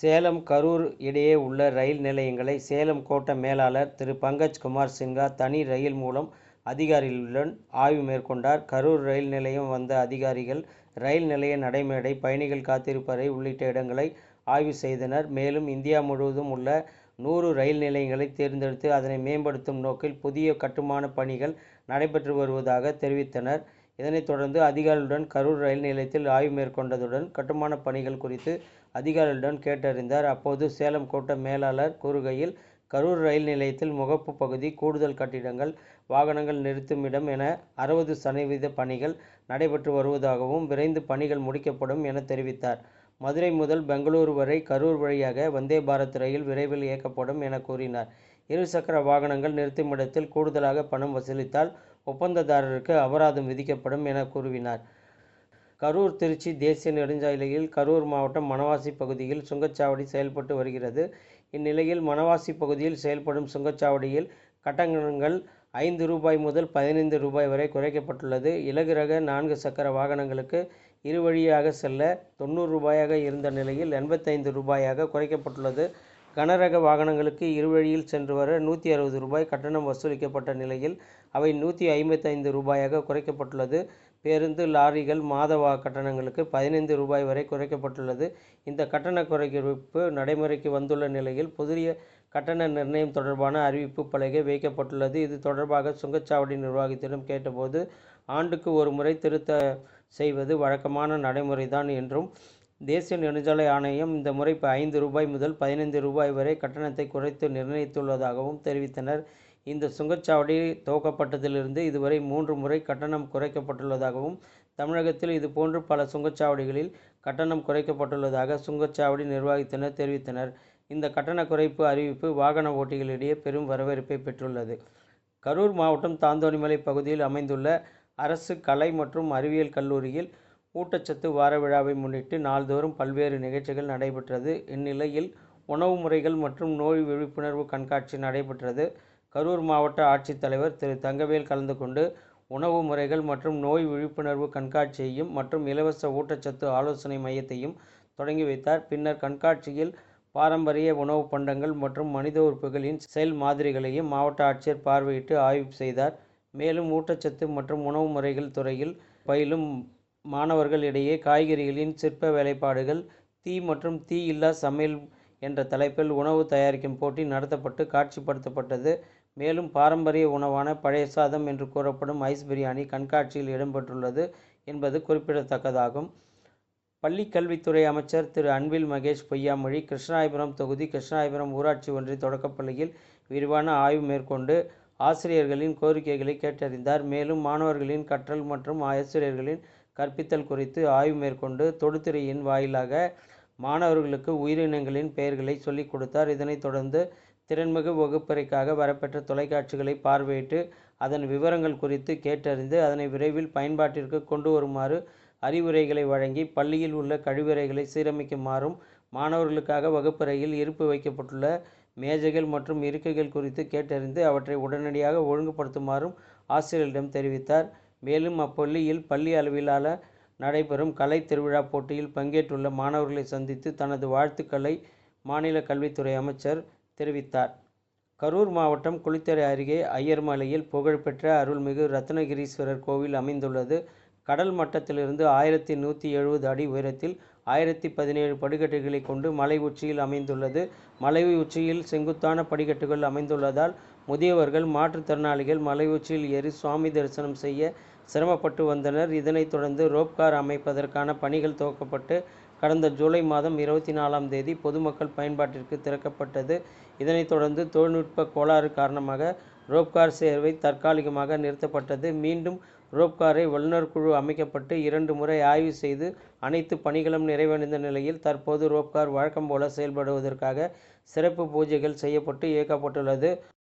சேலம் கரூர் இடையே உள்ள ரயில் நிலையங்களை சேலம் கோட்ட மேலாளர் திரு பங்கஜ் குமார் சின்ஹா தனி ரயில் மூலம் அதிகாரிகளுடன் ஆய்வு மேற்கொண்டார். கரூர் ரயில் நிலையம் வந்த அதிகாரிகள் ரயில் நிலைய நடைமேடை, பயணிகள் காத்திருப்பறை உள்ளிட்ட இடங்களை ஆய்வு செய்தனர். மேலும் இந்தியா முழுவதும் உள்ள நூறு ரயில் நிலையங்களை தேர்ந்தெடுத்து அதனை மேம்படுத்தும் நோக்கில் புதிய கட்டுமான பணிகள் நடைபெற்று வருவதாக தெரிவித்தனர். இதனைத் தொடர்ந்து அதிகாரிகளுடன் கரூர் ரயில் நிலையத்தில் ஆய்வு மேற்கொண்டதுடன் கட்டுமான பணிகள் குறித்து அதிகாரிகளுடன் கேட்டறிந்தார். அப்போது சேலம் கோட்ட மேலாளர் கூறுகையில், கரூர் ரயில் நிலையத்தில் முகப்பு பகுதி, கூடுதல் கட்டிடங்கள், வாகனங்கள் நிறுத்தும் இடம் என அறுபது சதவீத பணிகள் நடைபெற்று வருவதாகவும், விரைந்து பணிகள் முடிக்கப்படும் என தெரிவித்தார். மதுரை முதல் பெங்களூரு வரை கரூர் வழியாக வந்தே பாரத் ரயில் விரைவில் இயக்கப்படும் என கூறினார். இருசக்கர வாகனங்கள் நிறுத்துமிடத்தில் கூடுதலாக பணம் வசூலித்தால் ஒப்பந்ததாரருக்கு அபராதம் விதிக்கப்படும் என கூறினார். கரூர் திருச்சி தேசிய நெடுஞ்சாலையில் கரூர் மாவட்டம் மணவாசி பகுதியில் சுங்கச்சாவடி செயல்பட்டு வருகிறது. இந்நிலையில் மணவாசி பகுதியில் செயல்படும் சுங்கச்சாவடியில் கட்டணங்கள் ஐந்து ரூபாய் முதல் பதினைந்து ரூபாய் வரை குறைக்கப்பட்டுள்ளது. இலகு ரக நான்கு சக்கர வாகனங்களுக்கு இரு வழியாக செல்ல தொண்ணூறு ரூபாயாக இருந்த நிலையில் எண்பத்தைந்து ரூபாயாக குறைக்கப்பட்டுள்ளது. கனரக வாகனங்களுக்கு இருவழியில் சென்று வர நூற்றி அறுபது ரூபாய் கட்டணம் வசூலிக்கப்பட்ட நிலையில் அவை நூற்றி ஐம்பத்தைந்து ரூபாயாக குறைக்கப்பட்டுள்ளது. பேருந்து, லாரிகள் மாத கட்டணங்களுக்கு பதினைந்து ரூபாய் வரை குறைக்கப்பட்டுள்ளது. இந்த கட்டண குறைப்பு நடைமுறைக்கு வந்துள்ள நிலையில் புதிய கட்டண நிர்ணயம் தொடர்பான அறிவிப்பு பலகை வைக்கப்பட்டுள்ளது. இது தொடர்பாக சுங்கச்சாவடி நிர்வாகத்திடம் கேட்டபோது, ஆண்டுக்கு ஒரு முறை திருத்த செய்வது வழக்கமான நடைமுறைதான் என்றும், தேசிய நெடுஞ்சாலை ஆணையம் இந்த முறை ஐந்து ரூபாய் முதல் பதினைந்து ரூபாய் வரை கட்டணத்தை குறைத்து நிர்ணயித்துள்ளதாகவும் தெரிவித்தனர். இந்த சுங்கச்சாவடி துவக்கப்பட்டதிலிருந்து இதுவரை மூன்று முறை கட்டணம் குறைக்கப்பட்டுள்ளதாகவும், தமிழகத்தில் இதுபோன்று பல சுங்கச்சாவடிகளில் கட்டணம் குறைக்கப்பட்டுள்ளதாக சுங்கச்சாவடி நிர்வாகத்தினர் தெரிவித்தனர். இந்த கட்டண குறைப்பு அறிவிப்பு வாகன ஓட்டிகளிடையே பெரும் வரவேற்பை பெற்றுள்ளது. கரூர் மாவட்டம் தாந்தோணிமலை பகுதியில் அமைந்துள்ள அரசு கலை மற்றும் அறிவியல் கல்லூரியில் ஊட்டச்சத்து வார விழாவை முன்னிட்டு நாள்தோறும் பல்வேறு நிகழ்ச்சிகள் நடைபெற்றது. இந்நிலையில் உணவு முறைகள் மற்றும் நோய் விழிப்புணர்வு கண்காட்சி நடைபெற்றது. கரூர் மாவட்ட ஆட்சித் தலைவர் திரு தங்கவேல் கலந்து கொண்டு உணவு முறைகள் மற்றும் நோய் விழிப்புணர்வு கண்காட்சியையும் மற்றும் இலவச ஊட்டச்சத்து ஆலோசனை மையத்தையும் தொடங்கி வைத்தார். பின்னர் கண்காட்சியில் பாரம்பரிய உணவு பண்டங்கள் மற்றும் மனித உறுப்புகளின் செயல் மாதிரிகளையும் மாவட்ட ஆட்சியர் பார்வையிட்டு ஆய்வு செய்தார். மேலும் ஊட்டச்சத்து மற்றும் உணவு முறைகள் துறையில் பயிலும் மாணவர்கள் இடையே காய்கறிகளின் சிற்ப வேலைப்பாடுகள், தீ மற்றும் தீ இல்லா சமையல் என்ற தலைப்பில் உணவு தயாரிக்கும் போட்டி நடத்தப்பட்டு காட்சிப்படுத்தப்பட்டது. மேலும் பாரம்பரிய உணவான பழைய சாதம் என்று கூறப்படும் ஐஸ் பிரியாணி கண்காட்சியில் இடம்பெற்றுள்ளது என்பது குறிப்பிடத்தக்கதாகும். பள்ளிக்கல்வித்துறை அமைச்சர் திரு அன்பில் மகேஷ் பொய்யாமொழி, கிருஷ்ணாயபுரம் தொகுதி கிருஷ்ணாயபுரம் ஊராட்சி ஒன்றிய தொடக்கப்பள்ளியில் விரிவான ஆய்வு மேற்கொண்டு ஆசிரியர்களின் கோரிக்கைகளை கேட்டறிந்தார். மேலும் மாணவர்களின் கற்றல் மற்றும் ஆசிரியர்களின் கற்பித்தல் குறித்து ஆய்வு மேற்கொண்டு தொடுதிரையின் வாயிலாக மாணவர்களுக்கு உயிரினங்களின் பெயர்களை சொல்லிக் கொடுத்தார். இதனைத் தொடர்ந்து திறன்மிகு வகுப்பறைக்காக வரப்பெற்ற தொலைக்காட்சிகளை பார்வையிட்டு அதன் விவரங்கள் குறித்து கேட்டறிந்து அதனை விரைவில் பயன்பாட்டிற்கு கொண்டு வருமாறு அறிவுரைகளை வழங்கி பள்ளியில் உள்ள கழிவறைகளை சீரமைக்குமாறும், மாணவர்களுக்காக வகுப்பறையில் இருப்பு வைக்கப்பட்டுள்ள மேஜைகள் மற்றும் இருக்கைகள் குறித்து கேட்டறிந்து அவற்றை உடனடியாக ஒழுங்குபடுத்துமாறும் ஆசிரியர்களிடம் தெரிவித்தார். மேலும் அப்பள்ளியில் பள்ளி அளவிலான நடைபெறும் கலை திருவிழா போட்டியில் பங்கேற்றுள்ள மாணவர்களை சந்தித்து தனது வாழ்த்துக்களை மாநில கல்வித்துறை அமைச்சர் தெரிவித்தார். கரூர் மாவட்டம் குளித்தறை அருகே அய்யர்மலையில் புகழ்பெற்ற அருள்மிகு ரத்னகிரீஸ்வரர் கோவில் அமைந்துள்ளது. கடல் மட்டத்திலிருந்து ஆயிரத்தி நூற்றி எழுபது அடி உயரத்தில் ஆயிரத்தி பதினேழு படிக்கட்டுகளை கொண்டு மலை உச்சியில் அமைந்துள்ளது. மலை உச்சியில் செங்குத்தான படிக்கட்டுகள் அமைந்துள்ளதால் முதியவர்கள், மாற்றுத்திறனாளிகள் மலை உச்சியில் ஏறி சுவாமி தரிசனம் செய்ய சிரமப்பட்டு வந்தனர். இதனைத் தொடர்ந்து ரோப்கார் அமைப்பதற்கான பணிகள் துவக்கப்பட்டு கடந்த ஜூலை மாதம் இருபத்தி நாலாம் தேதி பொதுமக்கள் பயன்பாட்டிற்கு திறக்கப்பட்டது. இதனைத் தொடர்ந்து தொழில்நுட்ப கோளாறு காரணமாக ரோப்கார் சேவை தற்காலிகமாக நிறுத்தப்பட்டது. மீண்டும் ரோப்காரை வல்லுநர் குழு அமைக்கப்பட்டு இரண்டு முறை ஆய்வு செய்து அனைத்து பணிகளும் நிறைவடைந்த நிலையில் தற்போது ரோப்கார் வழக்கம் போல செயல்படுவதற்காக சிறப்பு பூஜைகள் செய்யப்பட்டு இயக்கப்பட்டுள்ளது.